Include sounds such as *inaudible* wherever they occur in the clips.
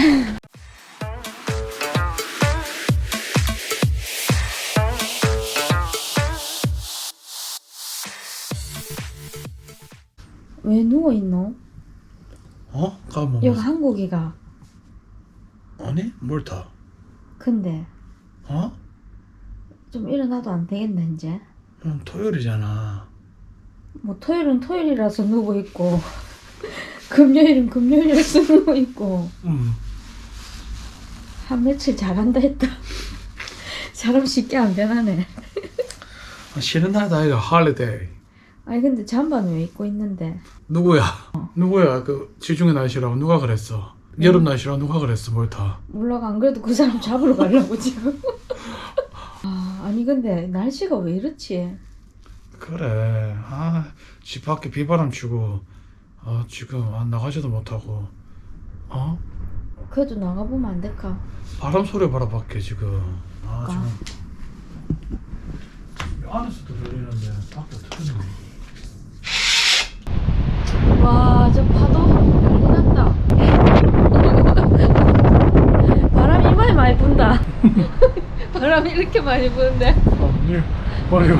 *laughs* 왜 누워 있노? 어? 가면 여기 한국이가. 아니? 뭘 타? 근데 어? 좀 일어나도 안 되겠네 이제. 응, 토요일이잖아. 뭐 토요일은 토요일이라서 누워 있고 *laughs* 금요일은 금요일이라서 *laughs* 누워 있고 응. 한 며칠 잘한다 했다. *laughs* 사람 쉽게 안 변하네. 아, 쉬는 날다 아이가 할리데이. 아니 근데 잠바는 왜 입고 있는데? 누구야? 누구야? 그 지중해 날씨라고 누가 그랬어? 여름 날씨라고 누가 그랬어? 뭘 타? 몰라 안 그래도 그 사람 잡으러 가려고 지금. *laughs* 아 아니 근데 날씨가 왜 이렇지? 그래. 아, 집 밖에 비바람 치고, 아, 지금 안 나가지도 못하고, 어? 그래도 나가보면 안 될까? 바람 소리 봐라 밖에 지금. 아, 아. 지금. 안에서도 들리는데 밖에 어떻게 들리 와, 저 파도 난리 났다. *laughs* 바람이 많이 많이 분다. *laughs* 바람이 이렇게 많이 부는데. 어, 예. 머리 걸.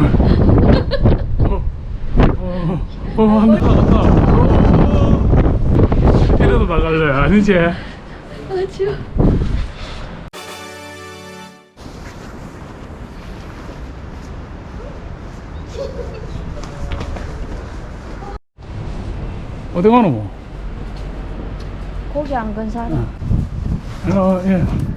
어, 어, 어, 안 나갔다. 어. 이래도 나갈래, 아니지? 아, 추워. 어디 가노, 뭐? 고기 안 근사네. 어, 예.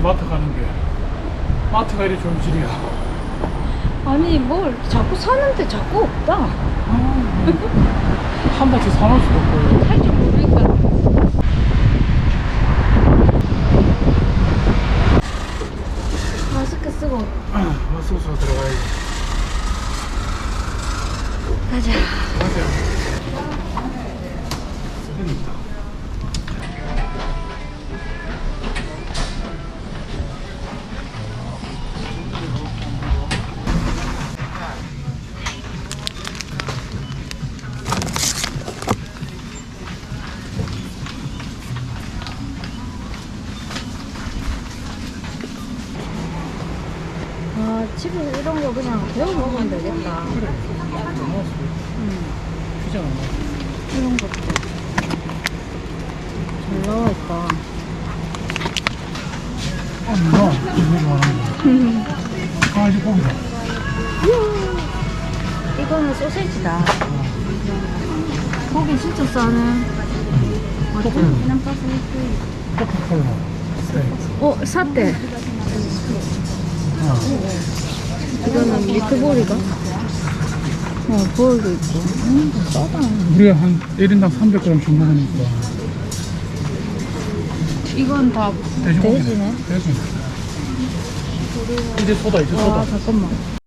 없이 마트 가는 게 마트가 이리 질이야. 아니, 뭘 자꾸 사는데 자꾸 없다. 한 번씩 사놓을 수도 없고. 할 먹으면 되겠다. 그래. 피자 나왔어. 이런 것도. 잘 나와있다. 아, 누나. 이거 하는 거. 강아지 고기다. 이거는 소세지다. 고기 진짜 싸네. 코카콜라. 스테이크. 어, 샀대. 아. 이거는 미트볼이가? 어, 볼도 있고. 음, 싸다. 우리가 한 1인당 300g 주문하니까. 이건 다. 돼지네. 돼지. 이제 소다, 이제 와, 소다. 잠깐만.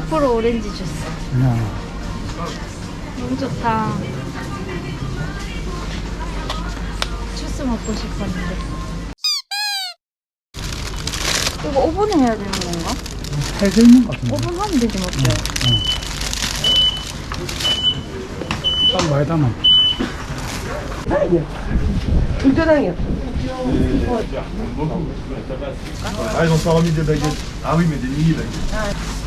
100% 오렌지 주스. 그냥 너무 좋다. 주스 먹고 싶었는데. 이거 오븐에 해야 되는 건가? 해져 있는 것 같은데. 오븐 하면 되지 뭐. 딱 많이 담아. Ah, ils ont pas remis des baguettes. Ah oui, mais des mini-baguettes. Bah non, hein.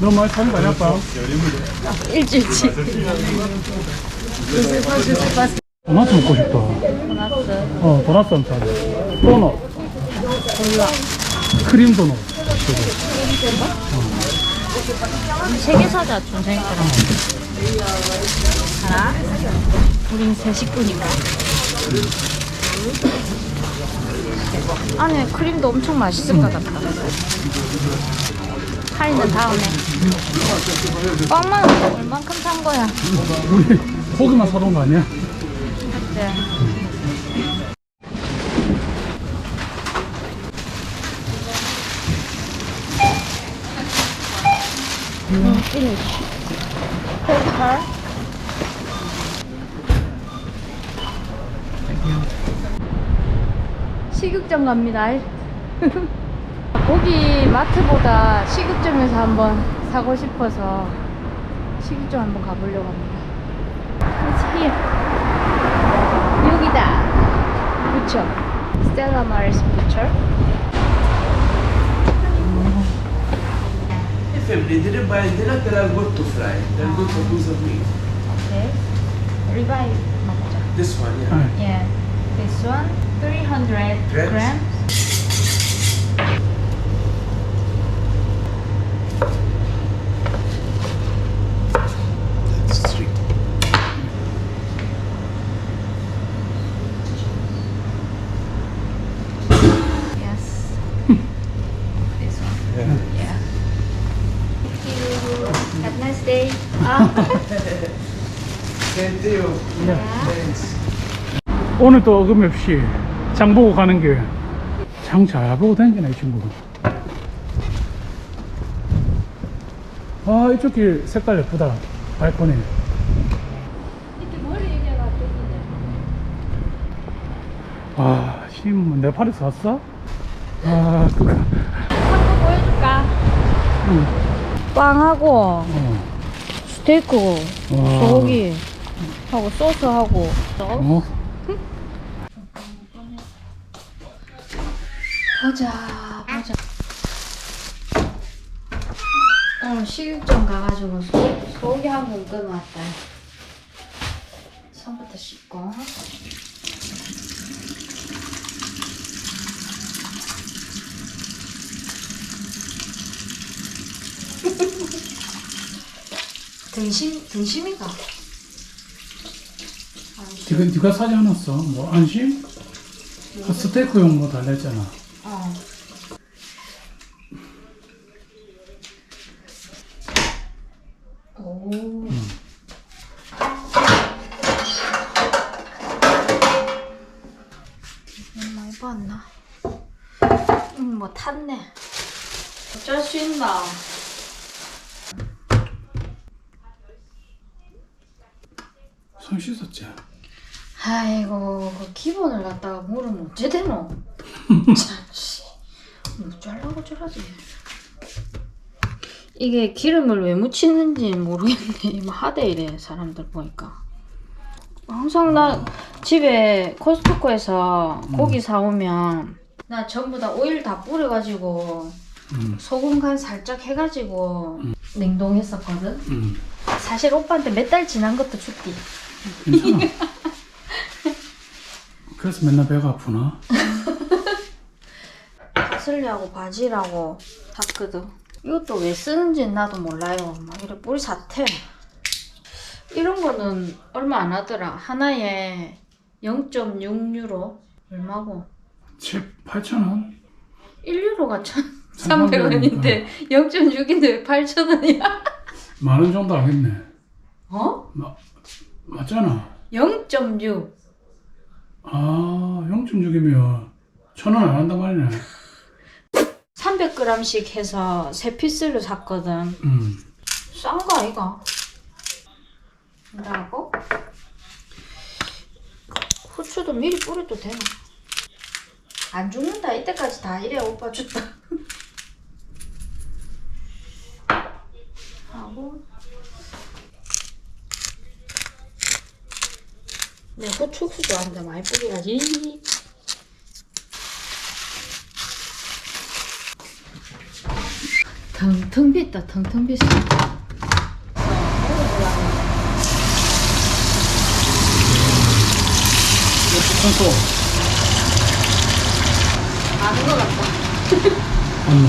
너무 많이 타는 거 아니야, 아빠? 일주일치. 도넛 먹고 싶다. 어, 도넛 한 판. 도넛. 크림 도넛. 세 개 사자, 준생이처럼. 하나. 우린 세 식구니까. 안에 크림도 엄청 맛있을 것 같다. 파이는 다음에. 빵만 얼만큼 산 거야? 우리 고기만 사놓은 거 아니야? 네. 음, finish. 식육점 갑니다. 고기 마트보다 식육점에서 한번 사고 싶어서 식육점 한번 가보려고 합니다. It's here. 여기다. 그쵸? 스텔라 마리스 부처. Per al gotto fry, del gotto piece of meat. 네. 리바이 먹자. This one, yeah. 네. Yeah. This one, 300 Grams? grams. 오늘 또 어김없이 장 보고 가는 길. 장 잘 보고 다니네, 이 친구. 아, 이쪽 길 색깔 예쁘다. 발코니. 이렇게 머리 얘기가 되는데. 아, 심, 네팔에서 왔어? 아, 그거. 한번 보여줄까? 응. 빵하고 어. 스테이크, 와. 소고기 하고 소스하고. 어? 보자, 보자. 오늘 식육점 가가지고 소, 소고기 한번 끊어왔다. 손부터 씻고. *laughs* 등심, 등심인가? 네가, 네가 사지 않았어? 뭐, 안심? 그 스테이크용 뭐 달랬잖아. 어. 오. 봤나? 음, 뭐 탔네. 어쩔 수 있나? 손 씻었지? 아이고, 그 기본을 갖다가 물으면 어째 되노? *laughs* 참, 씨. 뭐 잘라고 저러지. 이게 기름을 왜 묻히는지 모르겠네. 뭐 하대 이래, 사람들 보니까. 항상 나 집에 코스트코에서 고기 사오면 나 전부 다 오일 다 뿌려가지고 음. 소금 간 살짝 해가지고 냉동했었거든. 음. 사실 오빠한테 몇 달 지난 것도 죽디. 괜찮아. *laughs* 그래서 맨날 배가 아프나? 슬 젤리하고 바질하고 샀거든. 이것도 왜 쓰는지는 나도 몰라요. 막 이래 뿌리 사태. 이런 거는 얼마 안 하더라. 하나에 0.6유로 얼마고? 7, 8천 원? 1유로가 1,300원인데 0.6인데 왜 8,000원이야? *laughs* 만 원 정도 하겠네. 어? 마, 맞잖아. 0.6. 아, 0.6이면 천 원 안 한단 말이네. 300g씩 해서 세 피스를 샀거든. 음. 싼 거 아이가? 라고? 후추도 미리 뿌려도 되나? 안 죽는다. 이때까지 다 이래 오빠 줬다. *laughs* 하고 내 후추 후추 좋아하는데 많이 뿌려야지. 텅텅 빗다. 텅텅 빗어. 청소. 아는 것 같다. 맞네.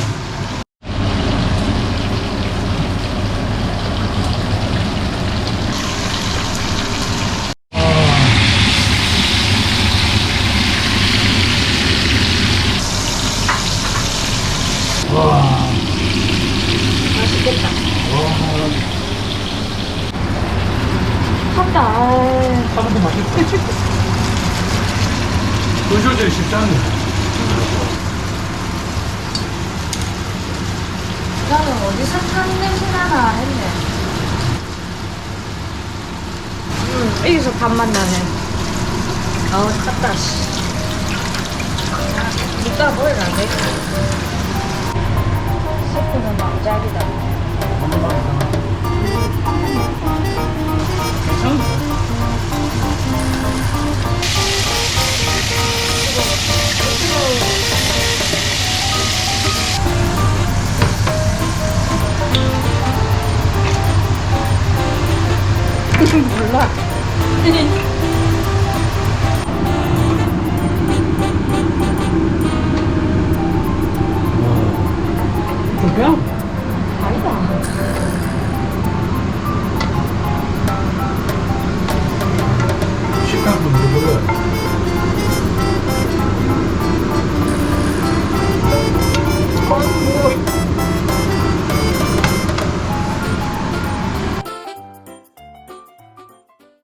맛있겠다. 탔다. 하나도 맛있어. 그 조절이 쉽지 않네. 나는 어디서 탄 냄새 나나 했네. 음, 여기서 밥맛 나네. 아우, 탔다, 씨. 이따 뭐해라, 돼? 스프는 망작이다. Talaga?